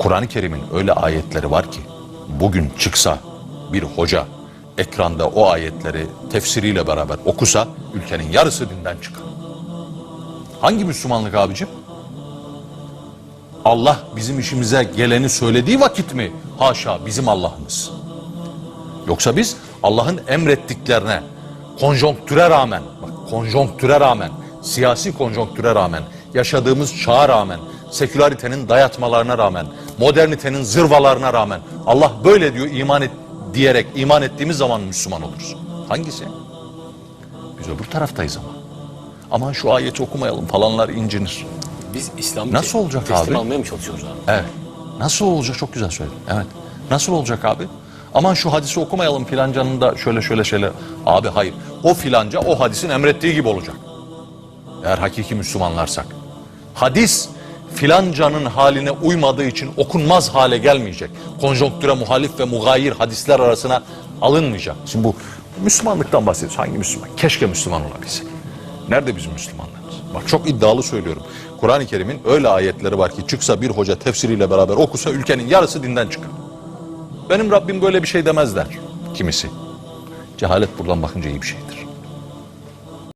Kur'an-ı Kerim'in öyle ayetleri var ki bugün çıksa bir hoca ekranda o ayetleri tefsiriyle beraber okusa ülkenin yarısı dinden çıkar. Hangi Müslümanlık abicim? Allah bizim işimize geleni söylediği vakit mi? Haşa bizim Allah'ımız. Yoksa biz Allah'ın emrettiklerine konjonktüre rağmen, bak konjonktüre rağmen, siyasi konjonktüre rağmen, yaşadığımız çağa rağmen, sekülaritenin dayatmalarına rağmen, modernitenin zırvalarına rağmen Allah böyle diyor iman et diyerek iman ettiğimiz zaman Müslüman oluruz. Hangisi? Biz öbür taraftayız ama. Aman şu ayeti okumayalım falanlar incinir. Biz İslam'ı Nasıl olacak teslim abi? almaya mı çalışıyoruz abi? Evet. Nasıl olacak? Çok güzel söyledin. Evet. Nasıl olacak abi? Aman şu hadisi okumayalım filancanın da şöyle şöyle şöyle. Abi hayır. O filanca o hadisin emrettiği gibi olacak. Eğer hakiki Müslümanlarsak. Hadis filancanın haline uymadığı için okunmaz hale gelmeyecek. Konjonktüre muhalif ve mugayir hadisler arasına alınmayacak. Şimdi bu Müslümanlıktan bahsediyoruz. Hangi Müslüman? Keşke Müslüman olabilsek. Nerede bizim Müslümanlarımız? Bak çok iddialı söylüyorum. Kur'an-ı Kerim'in öyle ayetleri var ki çıksa bir hoca tefsiriyle beraber okusa ülkenin yarısı dinden çıkar. Benim Rabbim böyle bir şey demezler kimisi. Cehalet buradan bakınca iyi bir şeydir.